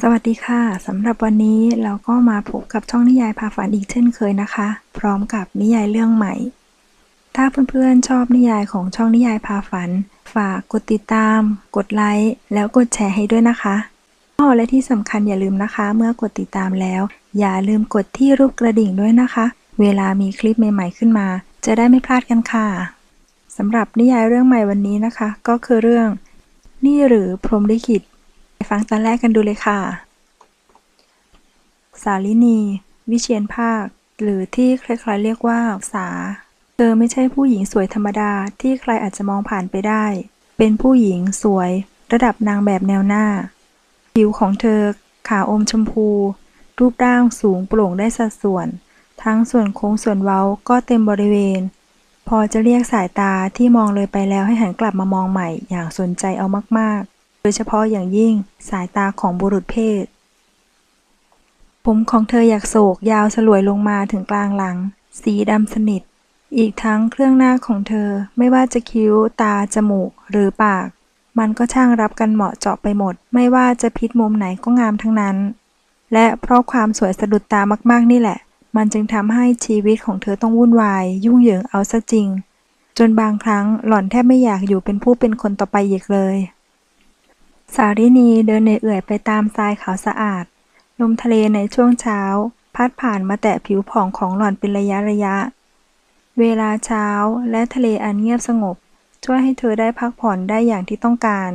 สวัสดีค่ะสำหรับวันนี้เราก็มาพบกับช่องนิยายพาฝันอีกเช่นเคยนะคะ พร้อมกับนิยายเรื่องใหม่ ถ้าเพื่อนๆชอบนิยายของช่องนิยายพาฝัน ฝากกดติดตาม กดไลค์แล้วกดแชร์ให้ด้วยนะคะอ้อและที่สำคัญอย่าลืมนะคะ เมื่อกดติดตามแล้ว อย่าลืมกดที่รูปกระดิ่งด้วยนะคะ เวลามีคลิปใหม่ ๆขึ้นมา จะได้ไม่พลาดกันค่ะสำหรับนิยายเรื่องใหม่วันนี้นะคะ ก็คือเรื่อง นี่หรือพรหมลิขิต ฟังตอนแรกกันดูเลยค่ะ สาลินี วิเชียนภาค หรือที่ใครๆเรียกว่าสา เธอไม่ใช่ผู้หญิงสวยธรรมดาที่ใครอาจจะมองผ่านไปได้ เป็นผู้หญิงสวย ระดับนางแบบแนวหน้า ผิวของเธอขาวอมชมพู รูปร่างสูงโปร่งได้สัดส่วน ทั้งส่วนโค้งส่วนเว้าก็เต็มบริเวณ พอจะเรียกสายตาที่มองเลยไปแล้วให้หันกลับมามองใหม่อย่างสนใจเอามากๆ ดยเฉพาะอย่างยิ่งสายตาของบุรุษเพศ ผมของเธออยากโศกยาวสลวยลงมาถึงกลางหลัง สีดำสนิท อีกทั้งเครื่องหน้าของเธอไม่ว่าจะคิ้ว ตา จมูก หรือปาก มันก็ช่างรับกันเหมาะเจาะไปหมด ไม่ว่าจะพิษมุมไหนก็งามทั้งนั้น และเพราะความสวยสะดุดตามากๆนี่แหละ มันจึงทำให้ชีวิตของเธอต้องวุ่นวาย ยุ่งเหยิงเอาซะจริง จนบางครั้งหล่อนแทบไม่อยากอยู่เป็นผู้เป็นคนต่อไปอีกเลย สารินีเดินเหนื่อยเอื่อยไปตามทรายขาวสะอาด ลมทะเลในช่วงเช้า พัดผ่านมาแตะผิวผ่องของหล่อนเป็นระยะระยะ เวลาเช้าและทะเลอันเงียบสงบ ช่วยให้เธอได้พักผ่อนได้อย่างที่ต้องการ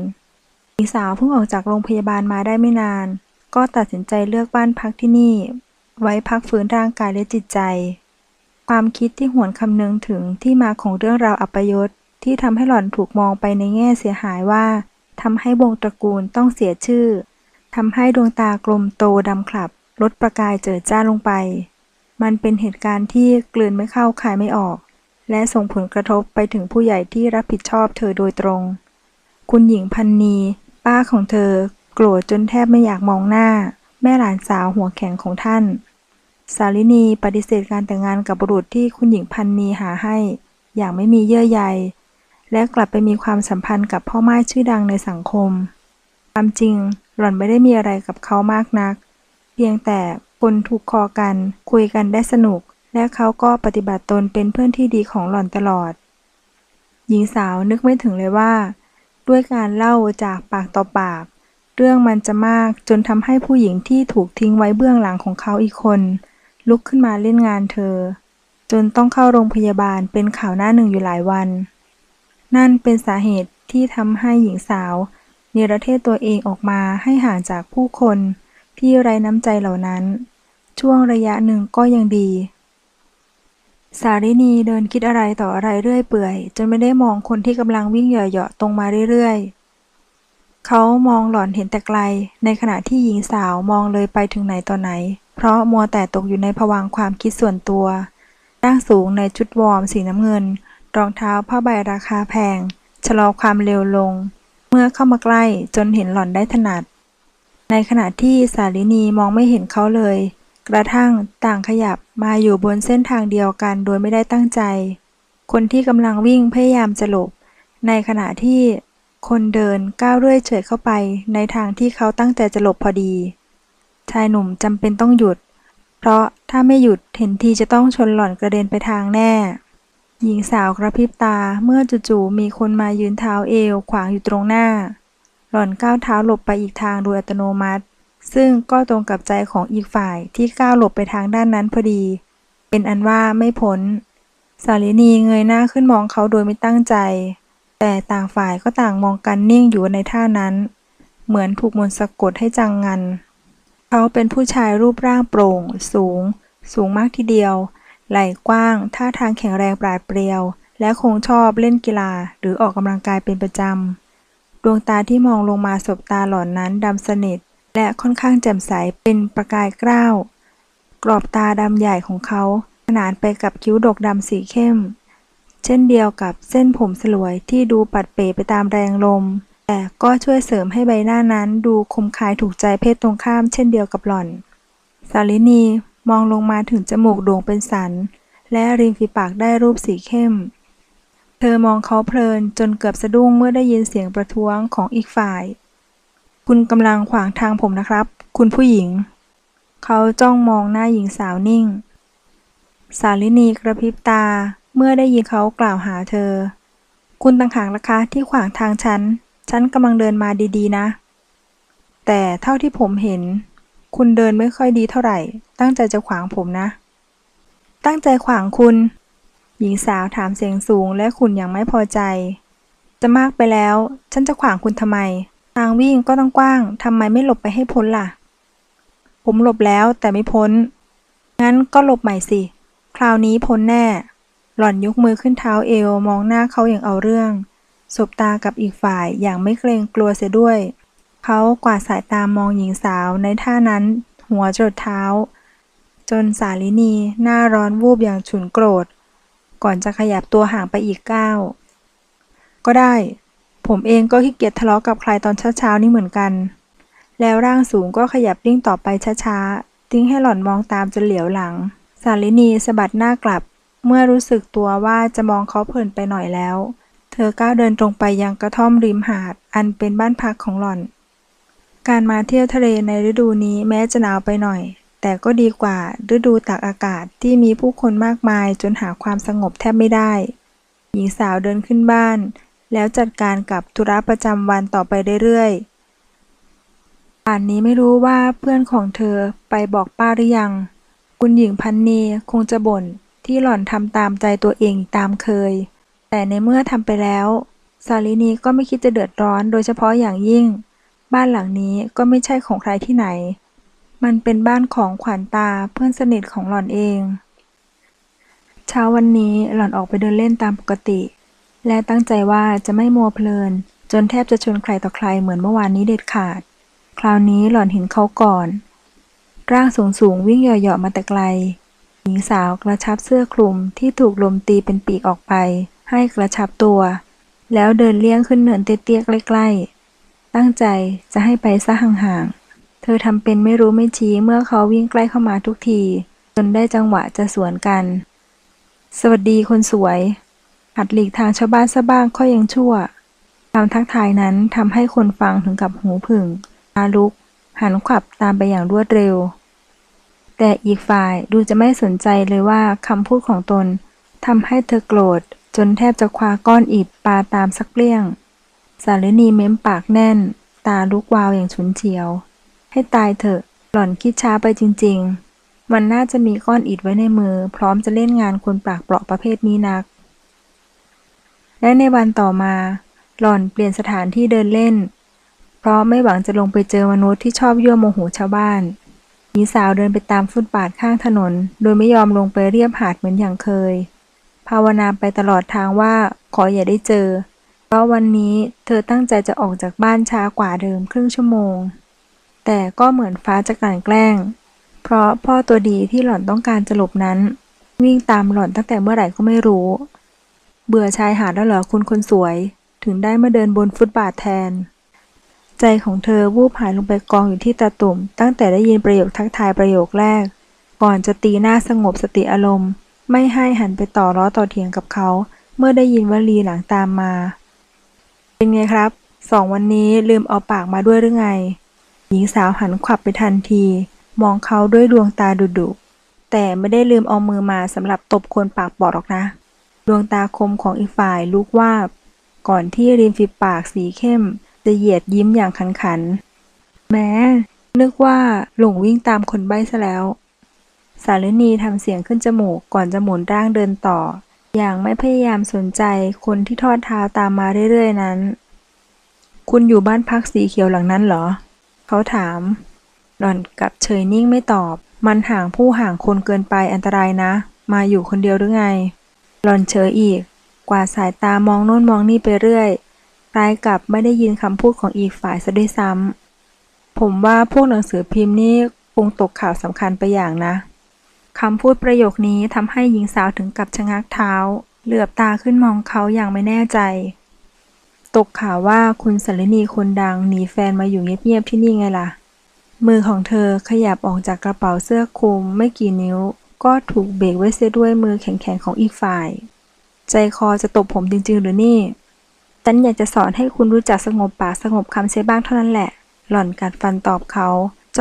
หญิงสาวเพิ่งออกจากโรงพยาบาลมาได้ไม่นาน ก็ตัดสินใจเลือกบ้านพักที่นี่ ไว้พักฟื้นร่างกายและจิตใจ ความคิดที่หวนคำนึงถึงที่มาของเรื่องราวอัปยศที่ทำให้หล่อนถูกมองไปในแง่เสียหายว่า ทำให้วงตระกูลต้องเสียชื่อ ทำให้ดวงตากลมโตดำขลับ ลดประกายเจิดจ้าลงไป มันเป็นเหตุการณ์ที่กลืนไม่เข้าคายไม่ออก และส่งผลกระทบไปถึงผู้ใหญ่ที่รับผิดชอบเธอโดยตรง คุณหญิงพันนี ป้าของเธอ โกรธจนแทบไม่อยากมองหน้า แม่หลานสาวหัวแข็งของท่าน สาลินีปฏิเสธการแต่งงานกับบุรุษที่คุณหญิงพันนีหาให้ อย่างไม่มีเยื่อใย และกลับไปมีความสัมพันธ์กับพ่อไม้ชื่อดังในสังคม ความจริง หล่อนไม่ได้มีอะไรกับเขามากนัก เพียงแต่คนถูกคอกัน คุยกันได้สนุก และเขาก็ปฏิบัติตนเป็นเพื่อนที่ดีของหล่อนตลอด หญิงสาวนึกไม่ถึงเลยว่า ด้วยการเล่าจากปากต่อปาก เรื่องมันจะมากจนทำให้ผู้หญิงที่ถูกทิ้งไว้เบื้องหลังของเขาอีกคน ลุกขึ้นมาเล่นงานเธอ จนต้องเข้าโรงพยาบาลเป็นข่าวหน้าหนึ่งอยู่หลายวัน นั่นเป็นสาเหตุที่ทำให้หญิงสาวเนรเทศตัวเองออกมาให้ห่างจากผู้คนที่ไร้น้ำใจเหล่านั้น ช่วงระยะหนึ่งก็ยังดี สารินีเดินคิดอะไรต่ออะไรเรื่อยเปื่อย จนไม่ได้มองคนที่กำลังวิ่งเหยาะๆตรงมาเรื่อยๆ เขามองหล่อนเห็นแต่ไกล ในขณะที่หญิงสาวมองเลยไปถึงไหนต่อไหน เพราะมัวแต่ตกอยู่ในภวังค์ความคิดส่วนตัวร่างสูงในชุดวอร์มสีน้ำเงิน รองเท้าผ้าใบราคาแพง ชะลอความเร็วลง เมื่อเข้ามาใกล้จนเห็นหล่อนได้ถนัด ในขณะที่สาลินีมองไม่เห็นเขาเลย กระทั่งต่างขยับมาอยู่บนเส้นทางเดียวกันโดยไม่ได้ตั้งใจ คนที่กำลังวิ่งพยายามจะหลบ ในขณะที่คนเดินก้าวเรื่อยเฉยเข้าไป ในทางที่เขาตั้งใจจะหลบพอดี ชายหนุ่มจำเป็นต้องหยุด เพราะถ้าไม่หยุดเห็นทีจะต้องชนหล่อนกระเด็นไปทางแน่ หญิงสาวกระพริบตาเมื่อจู่ๆมีคนมายืนเท้าเอวขวางอยู่ตรงหน้า หล่อนก้าวเท้าหลบไปอีกทางโดยอัตโนมัติ ซึ่งก็ตรงกับใจของอีกฝ่ายที่ก้าวหลบไปทางด้านนั้นพอดี เป็นอันว่าไม่พ้น สาลินีเงยหน้าขึ้นมองเขาโดยไม่ตั้งใจ แต่ต่างฝ่ายก็ต่างมองกันนิ่งอยู่ในท่านั้น เหมือนถูกมนต์สะกดให้จังงัน เขาเป็นผู้ชายรูปร่างโปร่ง สูง สูงมากทีเดียว ไหล่กว้าง ท่าทางแข็งแรงปราดเปรียว และคงชอบเล่นกีฬา หรือออกกำลังกายเป็นประจำ ดวงตาที่มองลงมาสบตาหล่อนนั้นดำสนิท และค่อนข้างแจ่มใสเป็นประกายกล้าว กรอบตาดำใหญ่ของเขา ขนานไปกับคิ้วดกดำสีเข้ม เช่นเดียวกับเส้นผมสลวยที่ดูปัดเป๋ไปตามแรงลม แต่ก็ช่วยเสริมให้ใบหน้านั้นดูคมคายถูกใจเพศตรงข้ามเช่นเดียวกับหล่อนสาลินี มองลงมาถึงจมูกโด่งเป็นสัน และริมฝีปากได้รูปสีเข้ม เธอมองเขาเพลินจนเกือบสะดุ้งเมื่อได้ยินเสียงประท้วงของอีกฝ่าย คุณกำลังขวางทางผมนะครับ คุณผู้หญิง เขาจ้องมองหน้าหญิงสาวนิ่ง สาลินีกระพริบตาเมื่อได้ยินเขากล่าวหาเธอ คุณต่างหากล่ะคะที่ขวางทางฉัน ฉันกำลังเดินมาดีๆนะ แต่เท่าที่ผมเห็น คุณเดินไม่ค่อยดีเท่าไหร่ ตั้งใจจะขวางผมนะ ตั้งใจขวางคุณ หญิงสาวถามเสียงสูงและขุนอย่างไม่พอใจ จะมากไปแล้ว ฉันจะขวางคุณทำไม ทางวิ่งก็ต้องกว้าง ทำไมไม่หลบไปให้พ้นล่ะ ผมหลบแล้วแต่ไม่พ้น งั้นก็หลบใหม่สิ คราวนี้พ้นแน่ หล่อนยกมือขึ้นเท้าเอวมองหน้าเขาอย่างเอาเรื่อง สบตากับอีกฝ่ายอย่างไม่เกรงกลัวเสียด้วย เขากวาดสายตามองหญิงสาวในท่านั้น หัวจดเท้า จนสาลินีหน้าร้อนวูบอย่างฉุนโกรธ ก่อนจะขยับตัวห่างไปอีกก้าว ก็ได้ ผมเองก็ขี้เกียจทะเลาะกับใครตอนเช้าๆนี่เหมือนกัน แล้วร่างสูงก็ขยับริ่งต่อไปช้าๆทิ้งให้หล่อนมองตามจนเหลียวหลัง สาลินีสะบัดหน้ากลับ เมื่อรู้สึกตัวว่าจะมองเขาเพลินไปหน่อยแล้ว เธอก้าวเดินตรงไปยังกระท่อมริมหาด อันเป็นบ้านพักของหล่อน การมาเที่ยวทะเลในฤดูนี้แม้จะหนาวไปหน่อย แต่ก็ดีกว่าฤดูตากอากาศที่มีผู้คนมากมายจนหาความสงบแทบไม่ได้ หญิงสาวเดินขึ้นบ้าน แล้วจัดการกับธุระประจำวันต่อไปเรื่อยๆป่านนี้ไม่รู้ว่าเพื่อนของเธอไปบอกป้าหรือยัง คุณหญิงพันนีคงจะบ่นที่หล่อนทำตามใจตัวเองตามเคย แต่ในเมื่อทำไปแล้ว สาลินีก็ไม่คิดจะเดือดร้อนโดยเฉพาะอย่างยิ่ง บ้านหลังนี้ก็ไม่ใช่ของใครที่ไหน มันเป็นบ้านของขวัญตาเพื่อนสนิทของหล่อนเอง เช้าวันนี้หล่อนออกไปเดินเล่นตามปกติ และตั้งใจว่าจะไม่มัวเพลิน จนแทบจะชนใครต่อใครเหมือนเมื่อวานนี้เด็ดขาด คราวนี้หล่อนเห็นเขาก่อน ร่างสูงสูงวิ่งเหยาะๆมาแต่ไกล หญิงสาวกระชับเสื้อคลุมที่ถูกลมตีเป็นปีกออกไป ให้กระชับตัว แล้วเดินเลี่ยงขึ้นเนินเตี้ยๆใกล้ๆ ตั้งใจจะให้ไปซะห่างๆ เธอทำเป็นไม่รู้ไม่ชี้เมื่อเขาวิ่งใกล้เข้ามาทุกที จนได้จังหวะจะสวนกัน สวัสดีคนสวย หัดหลีกทางชาวบ้านซะบ้างก็ยังชั่วคำทักทายนั้นทำให้คนฟังถึงกับหูผึ่งตาลุก หันขวับตามไปอย่างรวดเร็ว แต่อีกฝ่ายดูจะไม่สนใจเลยว่าคำพูดของตนทำให้เธอโกรธจนแทบจะคว้าก้อนอิฐปาตามสักเลี่ยง สาลินีเม้มปากแน่น ตาลุกวาวอย่างฉุนเฉียว ให้ตายเถอะ หล่อนคิดช้าไปจริง ๆ มันน่าจะมีก้อนอิฐไว้ในมือ พร้อมจะเล่นงานคนปากเปราะประเภทนี้นัก และในวันต่อมา หล่อนเปลี่ยนสถานที่เดินเล่น เพราะไม่หวังจะลงไปเจอมนุษย์ที่ชอบยั่วโมโหชาวบ้านหญิงสาวเดินไปตามฟุตบาทข้างถนน โดยไม่ยอมลงไปเรียบหาดเหมือนอย่างเคย ภาวนาไปตลอดทางว่าขออย่าได้เจอ เพราะวันนี้เธอตั้งใจจะออกจากบ้านช้ากว่าเดิมครึ่งชั่วโมง แต่ก็เหมือนฟ้าจะกลั่นแกล้ง เพราะพ่อตัวดีที่หล่อนต้องการจะหลบนั้น วิ่งตามหล่อนตั้งแต่เมื่อไหร่ก็ไม่รู้ เบื่อชายหาดแล้วเหรอคุณคนสวย ถึงได้มาเดินบนฟุตบาทแทน ใจของเธอวูบหายลงไปกองอยู่ที่ตาตุ่ม ตั้งแต่ได้ยินประโยคทักทายประโยคแรก ก่อนจะตีหน้าสงบสติอารมณ์ ไม่ให้หันไปต่อล้อต่อเถียงกับเขา เมื่อได้ยินวลีหลังตามมา เป็นไงครับ สองวันนี้ลืมเอาปากมาด้วยหรือไง หญิงสาวหันขวับไปทันที มองเขาด้วยดวงตาดุดุแต่ไม่ได้ลืมเอามือมาสำหรับตบคนปากบอดหรอกนะ ดวงตาคมของอีกฝ่ายลุกวาบ ก่อนที่ริมฝีปากสีเข้ม จะเหยียดยิ้มอย่างขันขัน แม้ นึกว่าหลงวิ่งตามคนใบ้ซะแล้ว สาลินีทำเสียงขึ้นจมูกก่อนจะหมุนร่างเดินต่อ อย่างไม่พยายามสนใจคนที่ทอดเท้าตามมาเรื่อยๆนั้น คุณอยู่บ้านพักสีเขียวหลังนั้นเหรอ เขาถาม หล่อนกับเฉยนิ่งไม่ตอบ มันห่างผู้ห่างคนเกินไปอันตรายนะ มาอยู่คนเดียวหรือไง หล่อนเฉยอีก กว่าสายตามองโน่นมองนี่ไปเรื่อยคล้ายกับไม่ได้ยินคำพูดของอีกฝ่ายซะด้วยซ้ำผมว่าพวกหนังสือพิมพ์นี่คงตกข่าวสำคัญไปอย่างนะ คำพูดประโยคนี้ทำให้หญิงสาวถึงกับชะงักเท้า เหลือบตาขึ้นมองเขาอย่างไม่แน่ใจ ตกข่าวว่าคุณสลินีคนดังหนีแฟนมาอยู่เงียบๆที่นี่ไงล่ะ มือของเธอขยับออกจากกระเป๋าเสื้อคลุมไม่กี่นิ้ว ก็ถูกเบรกไว้เสียด้วยมือแข็งๆของอีกฝ่าย ใจคอจะตบผมจริงๆหรือนี่ฉันอยากจะสอนให้คุณรู้จักสงบปากสงบคำเสียบ้างเท่านั้นแหละ หล่อนกัดฟันตอบเขา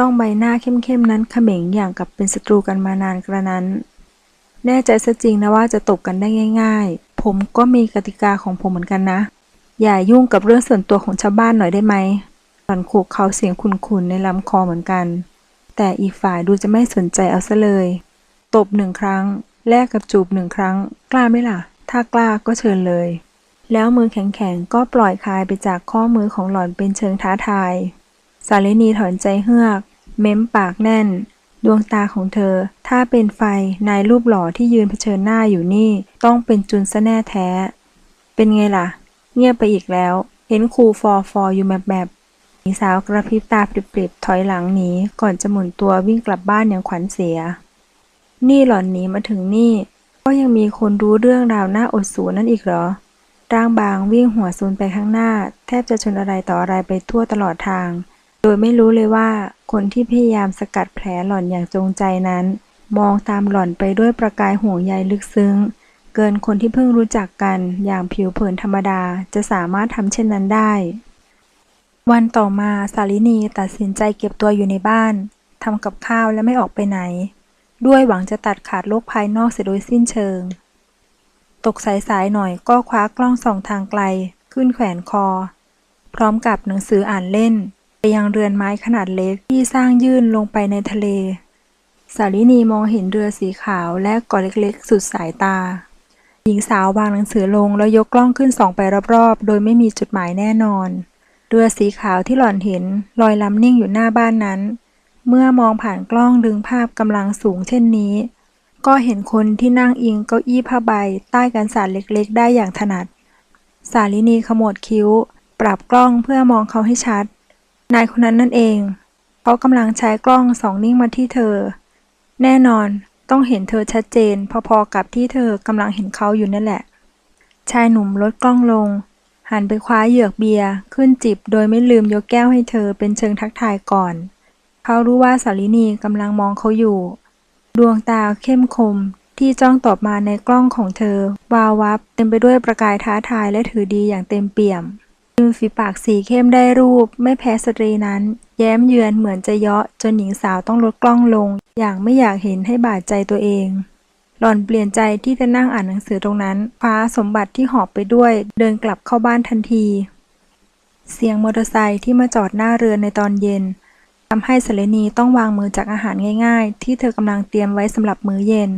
จ้องใบหน้าเข้มๆนั้นเขม็งอย่างกับเป็นศัตรูกันมานานกระนั้น แน่ใจซะจริงนะว่าจะตบกันได้ง่าย ๆ ผมก็มีกติกาของผมเหมือนกันนะ อย่ายุ่งกับเรื่องส่วนตัวของชาวบ้านหน่อยได้ไหมหล่อนขู่เขาเสียงคุนๆในลำคอเหมือนกัน แต่อีกฝ่ายดูจะไม่สนใจเอาซะเลย ตบหนึ่งครั้ง แลกกับจูบหนึ่งครั้ง กล้าไหมล่ะ ถ้ากล้าก็เชิญเลย แล้วมือแข็งๆก็ปล่อยคลายไปจากข้อมือของหล่อนเป็นเชิงท้าทายสาลินีถอนใจเฮือก เม้มปากแน่น ดวงตาของเธอ ถ้าเป็นไฟนายรูปหล่อที่ยืนเผชิญหน้าอยู่นี่ ต้องเป็นจุนซะแน่แท้ เป็นไงล่ะ เงียบไปอีกแล้ว เห็นครูฟอฟออยู่แบบแบบหญิงสาวกระพริบตาปริบๆถอยหลังหนีก่อนจะหมุนตัววิ่งกลับบ้านอย่างขวัญเสีย นี่หล่อนหนีมาถึงนี่ ก็ยังมีคนรู้เรื่องราวหน้าอดสูนั่นอีกเหรอร่างบางวิ่งหัวซูนไปข้างหน้า แทบจะชนอะไรต่ออะไรไปทั่วตลอดทาง ดยไม่รู้เลยว่าคนที่พยายามสกัดแผลหล่อนอย่างจงใจนั้น มองตามหล่อนไปด้วยประกายห่วงใยลึกซึ้ง เกินคนที่เพิ่งรู้จักกันอย่างผิวเผินธรรมดาจะสามารถทำเช่นนั้นได้ วันต่อมาสาลินีตัดสินใจเก็บตัวอยู่ในบ้านทำกับข้าวและไม่ออกไปไหน ด้วยหวังจะตัดขาดโลกภายนอกเสียโดยสิ้นเชิง ตกสายๆหน่อยก็คว้ากล้องส่องทางไกล ขึ้นแขวนคอ พร้อมกับหนังสืออ่านเล่น ไปยังเรือนไม้ขนาดเล็กที่สร้างยื่นลงไปในทะเล สาลินีมองเห็นเรือสีขาวและเกาะเล็กๆ สุดสายตา หญิงสาววางหนังสือลงแล้วยกกล้องขึ้นส่องไปรอบๆ โดยไม่มีจุดหมายแน่นอน เรือสีขาวที่หล่อนเห็นลอยลำนิ่งอยู่หน้าบ้านนั้น เมื่อมองผ่านกล้องดึงภาพกำลังสูงเช่นนี้ ก็เห็นคนที่นั่งอิงเก้าอี้ผ้าใบ ใต้กันศาสตร์เล็กๆ ได้อย่างถนัด สาลินีขมวดคิ้ว ปรับกล้องเพื่อมองเขาให้ชัด นายคนนั้นนั่นเอง เขากำลังใช้กล้องส่องนิ่งมาที่เธอ แน่นอนต้องเห็นเธอชัดเจน พอๆกับที่เธอกำลังเห็นเขาอยู่นั่นแหละ ชายหนุ่มลดกล้องลง หันไปคว้าเหยือกเบียร์ขึ้นจิบโดยไม่ลืมยกแก้วให้เธอเป็นเชิงทักทายก่อน เขารู้ว่าสาลินีกำลังมองเขาอยู่ ดวงตาเข้มคมที่จ้องตอบมาในกล้องของเธอ วาววับเต็มไปด้วยประกายท้าทายและถือดีอย่างเต็มเปี่ยม ริมฝีปากสีเข้มได้รูป ไม่แพ้สตรีนั้น แย้มเยือนเหมือนจะเยาะจนหญิงสาวต้องลดกล้องลง อย่างไม่อยากเห็นให้บาดใจตัวเอง หล่อนเปลี่ยนใจที่จะนั่งอ่านหนังสือตรงนั้นคว้าสมบัติที่หอบไปด้วย เดินกลับเข้าบ้านทันที เสียงมอเตอร์ไซค์ที่มาจอดหน้าเรือนในตอนเย็นทำให้สเลนีต้องวางมือจากอาหารง่าย ๆ ที่เธอกำลังเตรียมไว้สำหรับมื้อเย็น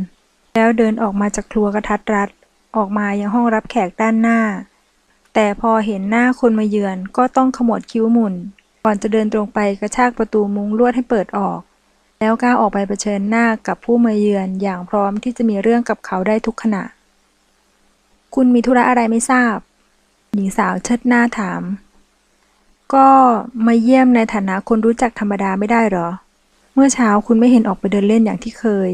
แล้วเดินออกมาจากครัวกระทัดรัด ออกมายังห้องรับแขกด้านหน้า แต่พอเห็นหน้าคนมาเยือนก็ต้องขมวดคิ้วหมุน ก่อนจะเดินตรงไปกระชากประตูมุ้งลวดให้เปิดออก แล้วก้าวออกไปเผชิญหน้ากับผู้มาเยือนอย่างพร้อมที่จะมีเรื่องกับเขาได้ทุกขณะ คุณมีธุระอะไรไม่ทราบ หญิงสาวเชิดหน้าถาม ก็มาเยี่ยมในฐานะคนรู้จักธรรมดาไม่ได้หรอ เมื่อเช้าคุณไม่เห็นออกไปเดินเล่นอย่างที่เคย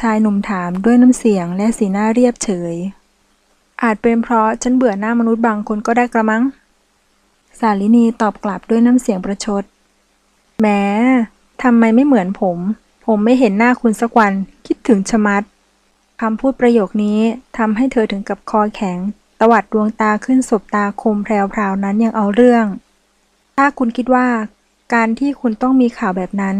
ชายหนุ่มถามด้วยน้ำเสียงและสีหน้าเรียบเฉย อาจเป็นเพราะฉันเบื่อหน้ามนุษย์บางคนก็ได้กระมัง สาลินีตอบกลับด้วยน้ำเสียงประชดแม้ทำไมไม่เหมือนผม ผมไม่เห็นหน้าคุณสักวันคิดถึงชะมัดคำพูดประโยคนี้ทำให้เธอถึงกับคอแข็ง ตวัดดวงตาขึ้นสบตาคมแพรวๆนั้นยังเอาเรื่อง ถ้าคุณคิดว่า การที่คุณต้องมีข่าวแบบนั้น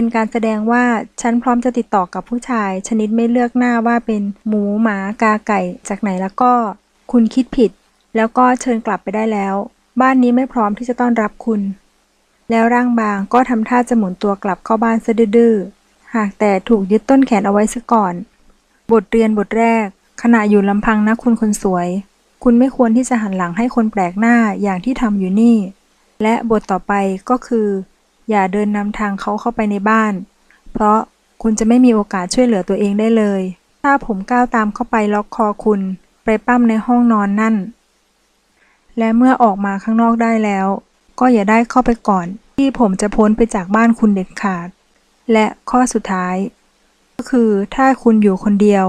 เป็นการแสดงว่าฉันพร้อมจะติดต่อกับผู้ชาย ชนิดไม่เลือกหน้าว่าเป็นหมูหมากาไก่ จากไหนแล้วก็ คุณคิดผิด แล้วก็เชิญกลับไปได้แล้ว บ้านนี้ไม่พร้อมที่จะต้อนรับคุณ แล้วร่างบางก็ทำท่าจะหมุนตัวกลับเข้าบ้านซะดื้อหากแต่ถูกยึดต้นแขนเอาไว้ซะก่อน บทเรียนบทแรก ขณะอยู่ลำพังนะคุณคนสวย คุณไม่ควรที่จะหันหลังให้คนแปลกหน้าอย่างที่ทำอยู่นี่ และบทต่อไปก็คือ อย่าเดินนำทางเขาเข้าไปในบ้าน เพราะคุณจะไม่มีโอกาสช่วยเหลือตัวเองได้เลย ถ้าผมก้าวตามเข้าไปล็อกคอคุณ ไปปั้มในห้องนอนนั่น และเมื่อออกมาข้างนอกได้แล้ว ก็อย่าได้เข้าไปก่อน ที่ผมจะพ้นไปจากบ้านคุณเด็ดขาด และข้อสุดท้าย ก็คือถ้าคุณอยู่คนเดียว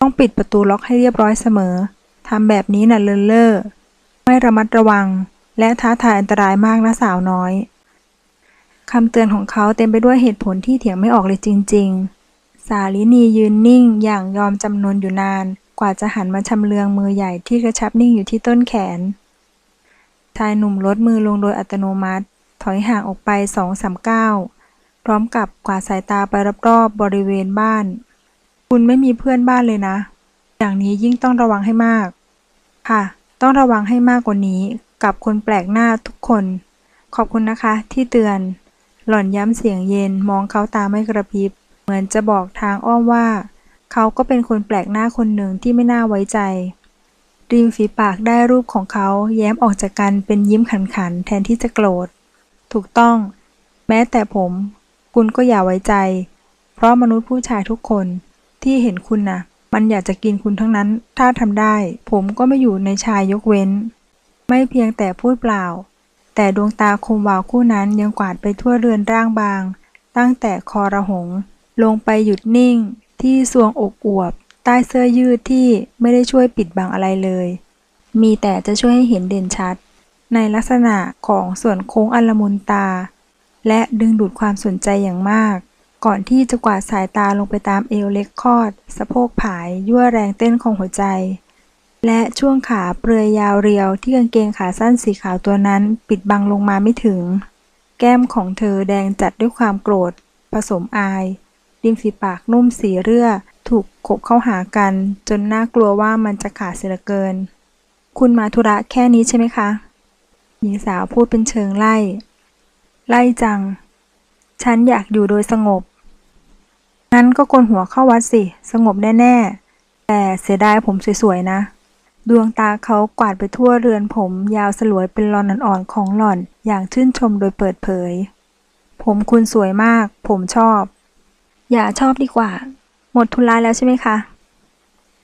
ต้องปิดประตูล็อกให้เรียบร้อยเสมอทำแบบนี้น่ะเลินเล่อไม่ระมัดระวัง และท้าทายอันตรายมากนะสาวน้อย คำเตือนของเขาเต็มไปด้วยเหตุผลที่เถียงไม่ออกเลยจริง ๆ สาลินียืนนิ่งอย่างยอมจำนนอยู่นาน กว่าจะหันมาชำเลืองมือใหญ่ที่กระชับนิ่งอยู่ที่ต้นแขน ชายหนุ่มลดมือลงโดยอัตโนมัติ ถอยห่างออกไปสองสามก้าวพร้อมกับกวาดสายตาไปรอบๆบริเวณบ้าน คุณไม่มีเพื่อนบ้านเลยนะ อย่างนี้ยิ่งต้องระวังให้มาก ค่ะ ต้องระวังให้มากกว่านี้ กับคนแปลกหน้าทุกคน ขอบคุณนะคะที่เตือน หล่อนย้ำเสียงเย็นมองเขาตาไม่กระพริบ เหมือนจะบอกทางอ้อมว่า เขาก็เป็นคนแปลกหน้าคนหนึ่งที่ไม่น่าไว้ใจ ริมฝีปากได้รูปของเขาแย้มออกจากกันเป็นยิ้มขันๆแทนที่จะโกรธ ถูกต้อง แม้แต่ผม คุณก็อย่าไว้ใจ เพราะมนุษย์ผู้ชายทุกคนที่เห็นคุณน่ะ มันอยากจะกินคุณทั้งนั้น ถ้าทำได้ ผมก็ไม่อยู่ในชายยกเว้น ไม่เพียงแต่พูดเปล่า แต่ดวงตาคมวาวคู่นั้นยังกวาดไปทั่วเรือนร่างบาง ตั้งแต่คอระหง ลงไปหยุดนิ่ง ที่ทรวงอกอวบ ใต้เสื้อยืดที่ไม่ได้ช่วยปิดบังอะไรเลย มีแต่จะช่วยให้เห็นเด่นชัด ในลักษณะของส่วนโค้งอัลมุนตา และดึงดูดความสนใจอย่างมาก ก่อนที่จะกวาดสายตาลงไปตามเอวเล็กคอด สะโพกผายยั่วแรงเต้นของหัวใจ และช่วงขาเปลือยยาวเรียวที่กางเกงขาสั้นสีขาวตัวนั้นปิดบังลงมาไม่ถึง แก้มของเธอแดงจัดด้วยความโกรธ ผสมอายริมฝีปากนุ่มสีเรื่อ ถูกขบเข้าหากัน จนน่ากลัวว่ามันจะขาดเสียเกิน คุณมาธุระแค่นี้ใช่ไหมคะ หญิงสาวพูดเป็นเชิงไล่ ไล่จัง ฉันอยากอยู่โดยสงบ งั้นก็กลหัวเข้าวัดสิ สงบแน่ ๆ แต่เสียดายผมสวย ๆ นะ ดวงตาเขากวาดไปทั่วเรือนผม ยาวสลวยเป็นรอนอ่อนๆของหล่อน อย่างชื่นชมโดยเปิดเผย ผมคุณสวยมาก ผมชอบ อย่าชอบดีกว่า หมดทุนร้ายแล้วใช่ไหมคะ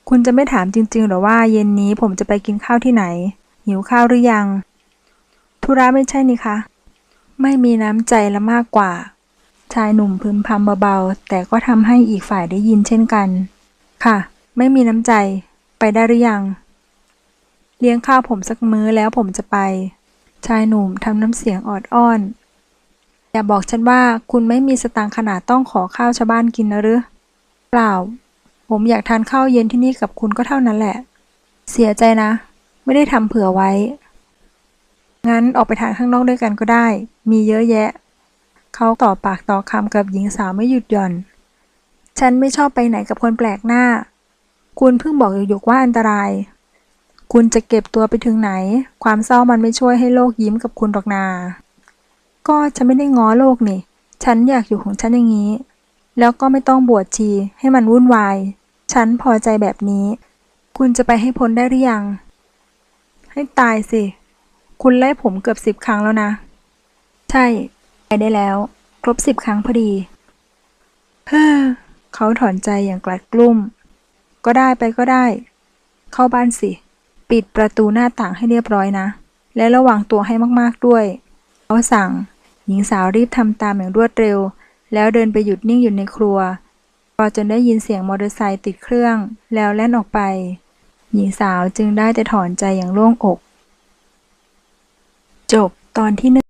คุณจะไม่ถามจริง ๆ หรอว่าเย็นนี้ผมจะไปกินข้าวที่ไหน หิวข้าวหรือยัง ธุระไม่ใช่นี่คะ ไม่มีน้ำใจละมากกว่า ชายหนุ่มพึมพำเบาๆ แต่ก็ทำให้อีกฝ่ายได้ยินเช่นกัน ค่ะ ไม่มีน้ำใจ ไปได้หรือยัง เลี้ยงข้าวผมสักมื้อแล้วผมจะไป ชายหนุ่มทำน้ำเสียงออดอ้อน อย่าบอกฉันว่าคุณไม่มีสตางค์ขนาดต้องขอข้าวชาวบ้านกินนะหรือ เปล่า ผมอยากทานข้าวเย็นที่นี่กับคุณก็เท่านั้นแหละ เสียใจนะ ไม่ได้ทำเผื่อไว้ งั้นออกไปทานข้างนอกด้วยกันก็ได้ มีเยอะแยะ เขาต่อปากต่อคำกับหญิงสาวไม่หยุดหย่อน ฉันไม่ชอบไปไหนกับคนแปลกหน้า คุณเพิ่งบอกหยกๆว่าอันตราย คุณจะเก็บตัวไปถึงไหน ความเศร้ามันไม่ช่วยให้โลกยิ้มกับคุณหรอกนา ก็ฉันไม่ได้ง้อโลกนี่ ฉันอยากอยู่ของฉันอย่างนี้ แล้วก็ไม่ต้องบวชชีให้มันวุ่นวาย ฉันพอใจแบบนี้ คุณจะไปให้พ้นได้หรือยัง ให้ตายสิ คุณไล่ผมเกือบสิบครั้งแล้วนะ ใช่ ไปได้แล้ว ครบสิบครั้งพอดีเฮ้อเขาถอนใจอย่างกลัดกลุ้ม ก็ได้ไปก็ได้ เข้าบ้านสิ ปิดประตูหน้าต่างให้เรียบร้อยนะ และระวังตัวให้มากๆด้วย เขาสั่ง หญิงสาวรีบทำตามอย่างรวดเร็ว แล้วเดินไปหยุดนิ่งอยู่ในครัวพอจนได้ยินเสียงมอเตอร์ไซค์ติดเครื่อง แล้วแล่นออกไป หญิงสาวจึงได้แต่ถอนใจอย่างโล่งอก จบตอนที่หนึ่ง